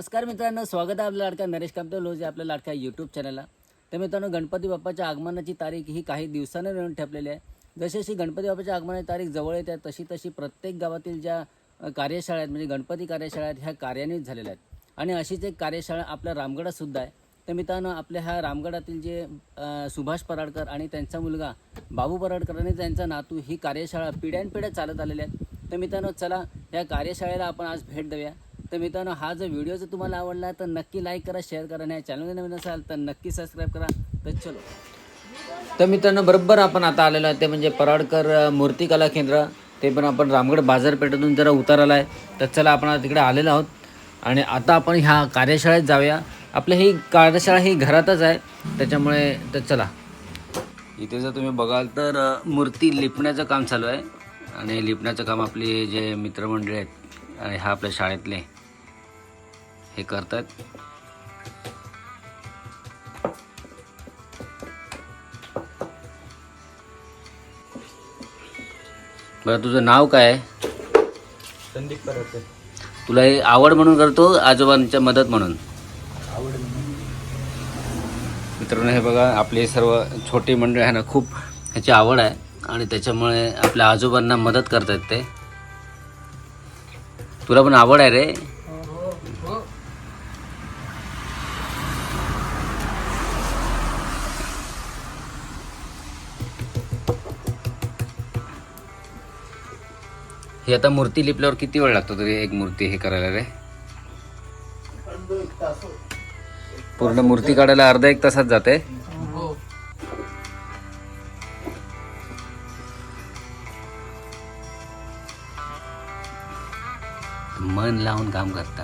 नमस्कार मित्रांनो स्वागत आहे आपल्या लाडक्या नरेश कामते लोजे आपल्या लाडक्या यूट्यूब चॅनलला तर मित्रांनो गणपती बाप्पाच्या आगमनाची तारीख ही काही दिवसानं मिळून ठेपलेली आहे. जशी जशी गणपती बाप्पाच्या आगमनाची तारीख जवळ येते तशी तशी प्रत्येक गावातील ज्या कार्यशाळा आहेत म्हणजे गणपती कार्यशाळा आहेत ह्या कार्यान्वित झालेल्या आहेत. आणि अशीच एक कार्यशाळा आपल्या रामगडात सुद्धा आहे. तर मित्रांनो आपल्या ह्या रामगडातील जे सुभाष पराडकर आणि त्यांचा मुलगा बाबू पराडकर आणि त्यांचा नातू ही कार्यशाळा पिढ्यानपिढ्या चालत आलेल्या आहेत. तर मित्रांनो चला या कार्यशाळेला आपण आज भेट देऊया. तर मित्रांनो हा जो व्हिडिओ जर तुम्हाला आवडला तर नक्की लाईक करा शेअर करा आणि या चॅनल नवीन असाल तर नक्की सबस्क्राईब करा. तर चलो. तर मित्रांनो बरोबर आपण आता आलेलो आहे ते म्हणजे पराडकर मूर्तिकला केंद्र. ते पण आपण रामगड बाजारपेठेतून जरा उताराला आहे. तर चला आपण तिकडे आलेलो आहोत. आणि आता आपण ह्या कार्यशाळेत जाऊया. आपली ही कार्यशाळा ही घरातच आहे. त्याच्यामुळे तर चला. इथे जर तुम्ही बघाल तर मूर्ती लिपण्याचं काम चालू आहे. आणि लिपण्याचं काम आपले जे मित्रमंडळी आहेत आणि हा आपल्या शाळेतले. हे करतात. बरं तुझं नाव काय आहे? संदीप परत तुला हे आवड म्हणून करतो आजोबांच्या मदत म्हणून? आवड मित्रांनो हे बघा आपले सर्व छोटी मंडळी आहे ना खूप ह्याची आवड आहे आणि त्याच्यामुळे आपल्या आजोबांना मदत करतात ते. तुला पण आवड आहे रे? ही आता मूर्ती लिपल्यावर किती वेळ लागतो तरी एक मूर्ती हे करायला रे? पूर्ण मूर्ती काढायला अर्धा एक तासात जाते? मन लावून काम करता.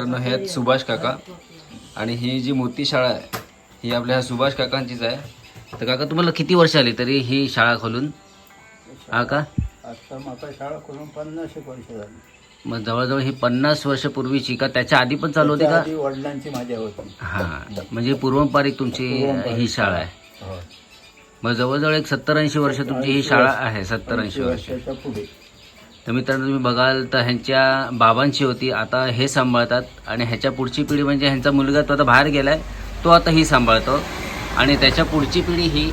मित्रांनो हे आहेत सुभाष काका. आणि ही जी मोठी शाळा आहे ही आपल्या ह्या सुभाष काकांचीच आहे. तर काका तुम्हाला किती वर्ष आली तरी ही शाळा खोलून? हा का? आता शाळा करून पन्नास एक वर्ष झाली. मग जवळजवळ ही पन्नास वर्षपूर्वीची का? त्याच्या आधी पण चालू होती का? आधी वडिलांची माझ्या होती. हा. म्हणजे पूर्वपारिक तुमची. ही शाळा आहे. होय. मग जवळजवळ एक सत्तर ऐंशी वर्ष तुमची ही शाळा आहे सत्तर ऐंशी वर्ष. वर्षाच्या पुढे. तर मित्रांनो तुम्ही बघाल तर ह्यांच्या बाबांची होती आता हे सांभाळतात. आणि ह्याच्या पुढची पिढी म्हणजे ह्यांचा मुलगा तो आता बाहेर गेलाय तो आता ही सांभाळतो. आणि त्याच्या पुढची पिढी ही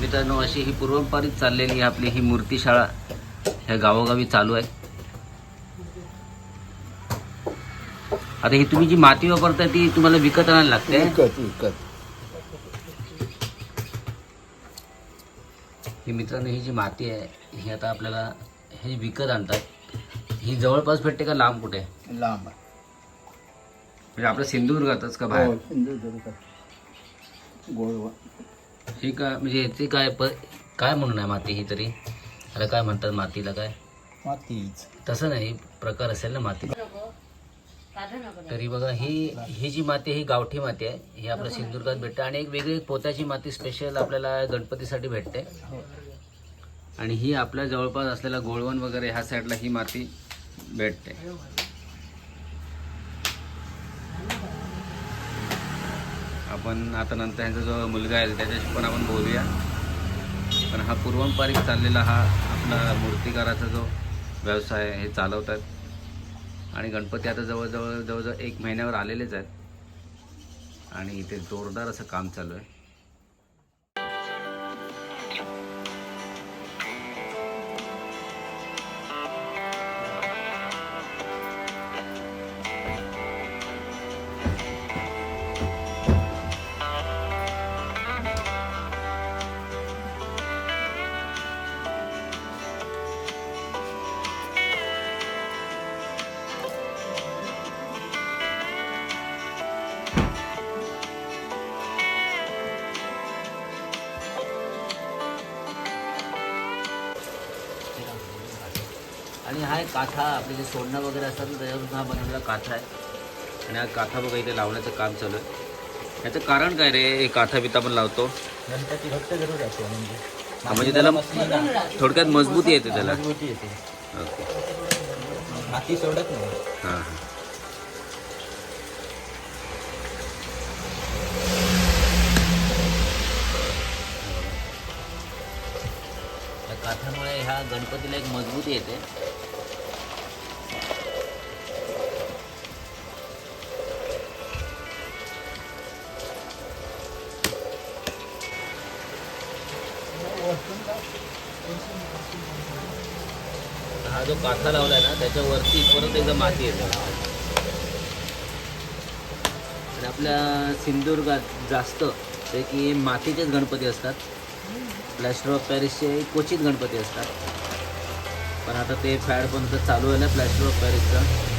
मित्रांनो अशी ही पूर्वपारित चाललेली आपली ही मूर्ती शाळा ह्या गावोगावी चालू आहे. आता ही तुम्ही जी माती वापरता ती तुम्हाला विकत आणायला लागते. विकत विकत. ही मित्रांनो ही जी माती आहे ही आता आपल्याला हे विकत आणतात. ही जवळपास भेटते का लांब कुठे? लांब. म्हणजे आपल्या सिंधुदुर्गातच का बाहेर? हो, ही का म्हणजे याची काय प काय म्हणून आहे माती ही तरी? आता काय म्हणतात मातीला काय? मातीच. तसं नाही प्रकार असेल ना माती तरी बघा ही ही जी माती ही गावठी माती आहे ही आपल्या सिंधुदुर्गात भेटते आणि एक वेगळी पोत्याची माती स्पेशल आपल्याला गणपतीसाठी भेटते. हो. आणि ही आपल्या जवळपास असलेला गोळवण वगैरे ह्या साईडला ही माती भेटते. आपण आता नंतर ह्यांचा जो मुलगा आहे त्याच्याशी पण आपण बोलूया. पण हा पूर्वपारिक चाललेला हा आपला मूर्तिकाराचा जो व्यवसाय आहे, हे चालवतात. आणि गणपती आता जवळजवळ जवळजवळ एक महिन्यावर आलेलेच आहेत. आणि इथे जोरदार असं काम चालू आहे. आणि हा एक काथा आपले जे सोडणं वगैरे असतात ना त्याच्यापासून हा बनवलेला काथा आहे. आणि हा काथा बघा इथे लावण्याचं काम चालू आहे. याचं कारण काय रे? काथा बिथा पण लावतो. म्हणजे, म्हणजे त्याला थोडक्यात मजबूती येते त्याला. येते. माती सोडत नाही. हां ह्या गणपतीला एक मजबूती येते. हा जो काथा लावलाय ना त्याच्यावरती परत एकदा माती येते. आणि आपल्या सिंधुदुर्गात जास्त ते की मातीचेच गणपती असतात. प्लॅस्टर ऑफ पॅरिसचे क्वचित गणपती असतात. पण आता ते फॅड पण चालू आहे ना प्लॅस्टर ऑफ पॅरिसचं.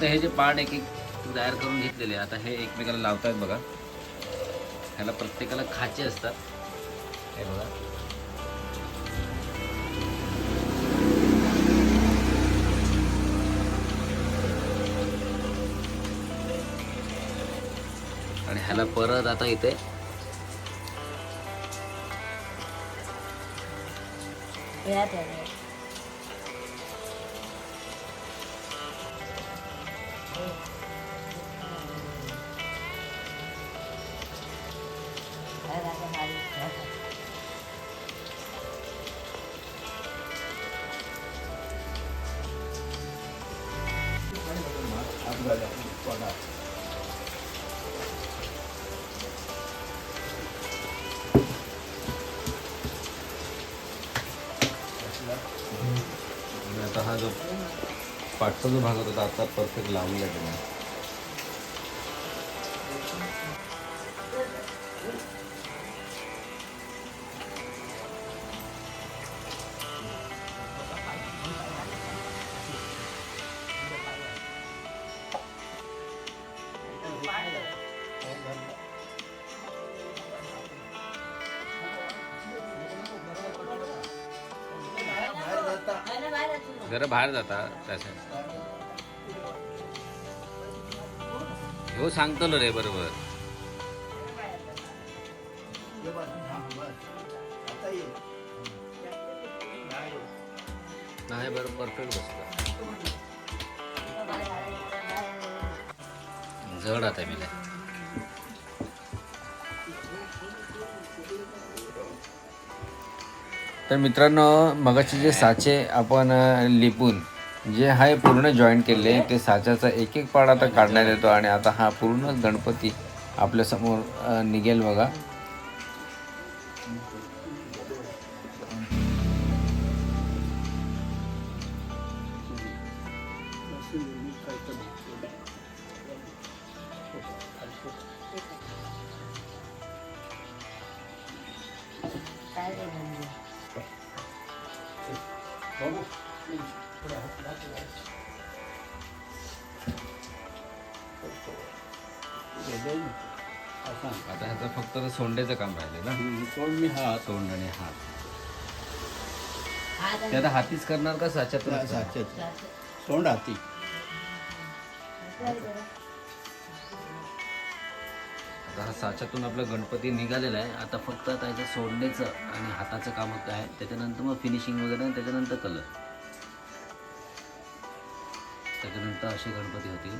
आता हे जे पार्ट एक एक तयार करून घेतलेले आता हे एकमेकाला लावतायत बघा. ह्याला प्रत्येकाला खाचे असतात. हे बघा. आणि ह्याला परत आता इथे 来来在哪里来来来来到他这 पाठचा जो भाग होता आता परफेक्ट लावून आहे जरा बाहेर जाता त्यासाठी. हो सांगतो रे बरोबर. नाही बरं परफेक्ट बसतो जड आता मी तर मित्रांनो मगाचे जे साचे आपण लिपून जे आहे पूर्ण जॉईंट केले ते साच्याचा एक एक पाड आता काढण्यात येतो आणि आता हा पूर्ण गणपती आपल्यासमोर निघेल बघा. आता ह्याचं फक्त सोंडेचं काम राहिले ना? सोड मी हा सोंड आणि हात. ते आता हातीच करणार का साच्यात? साचेत सोंड हाती. आता हा साच्यातून आपला गणपती निघालेला आहे. आता फक्त आता सोडण्याचं आणि हाताचं काम होतं आहे. त्याच्यानंतर मग फिनिशिंग वगैरे आणि त्याच्यानंतर कलर त्याच्यानंतर असे गणपती होतील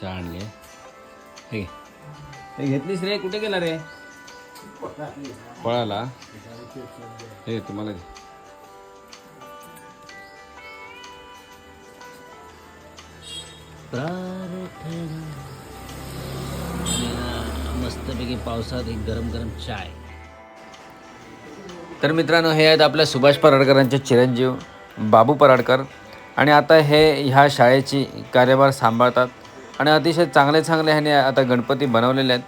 चहा आणली आहे. हे घेतलीस रे? कुठे गेला रे? पळाला. हे तुम्हाला मस्तपैकी पावसात एक गरम गरम चाय. तर मित्रांनो हे आहेत आपल्या सुभाष पराडकरांचे चिरंजीव बाबू पराडकर. आणि आता हे ह्या शाळेची कार्यभार सांभाळतात. आणि अतिशय चांगले चांगले ह्याने आता गणपती बनवलेले आहेत.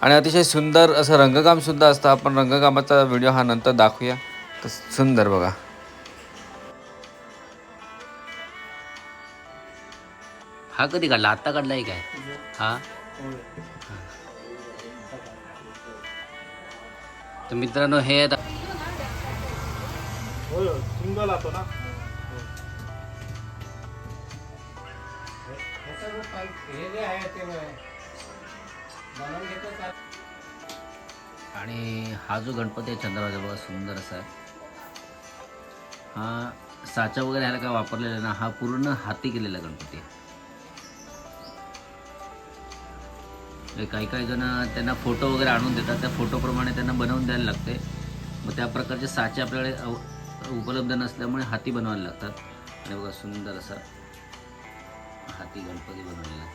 आणि अतिशय सुंदर असं रंगकामसुद्धा असतं. आपण रंगकामाचा व्हिडिओ हा नंतर दाखवूया. तर सुंदर बघा. हा कधी काढला? आत्ता काढलाय काय? हा? तर मित्रांनो हे आता आणि हा जो गणपती आहे चंद्राचा बघा सुंदर असा आहे. हा साचा वगैरे ह्याला काय वापरलेला ना हा पूर्ण हाती केलेला गणपती आहे. काही काही जण त्यांना फोटो वगैरे आणून देतात. त्या फोटोप्रमाणे त्यांना बनवून द्यायला लागते. मग त्या प्रकारचे साचे आपल्याकडे अव- उपलब्ध नसल्यामुळे हाती बनवायला लागतात. आणि बघा सुंदर असा हाती गणपती बनवलेला.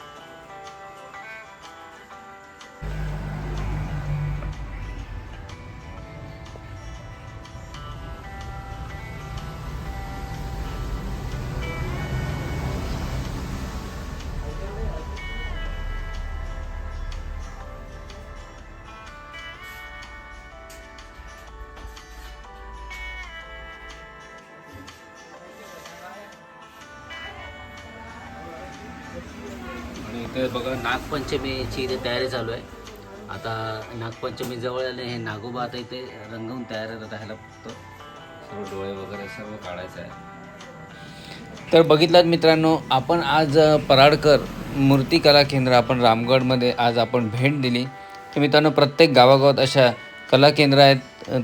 आणि बघा नागपंचमीची इथे तयारी चालू आहे. आता नागपंचमी जवळ आले हे नागोबा आता इथे रंगवून तयार राहायला फक्त सर्व डोळे वगैरे सर्व काढायचं आहे. तर बघितलात मित्रांनो आपण आज पराडकर मूर्ती कला केंद्र आपण रामगडमध्ये आज आपण भेट दिली. तर मित्रांनो प्रत्येक गावागावात अशा कला केंद्र आहेत.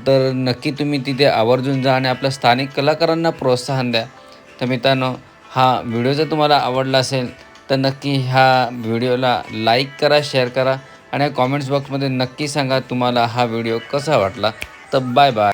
तर नक्की तुम्ही तिथे आवर्जून जा आणि आपल्या स्थानिक कलाकारांना प्रोत्साहन द्या. तर मित्रांनो हा व्हिडिओ जर तुम्हाला आवडला असेल तर नक्की ह्या व्हिडिओला लाईक करा शेअर करा आणि कॉमेंट्स बॉक्समध्ये नक्की सांगा तुम्हाला हा व्हिडिओ कसा वाटला. तर बाय बाय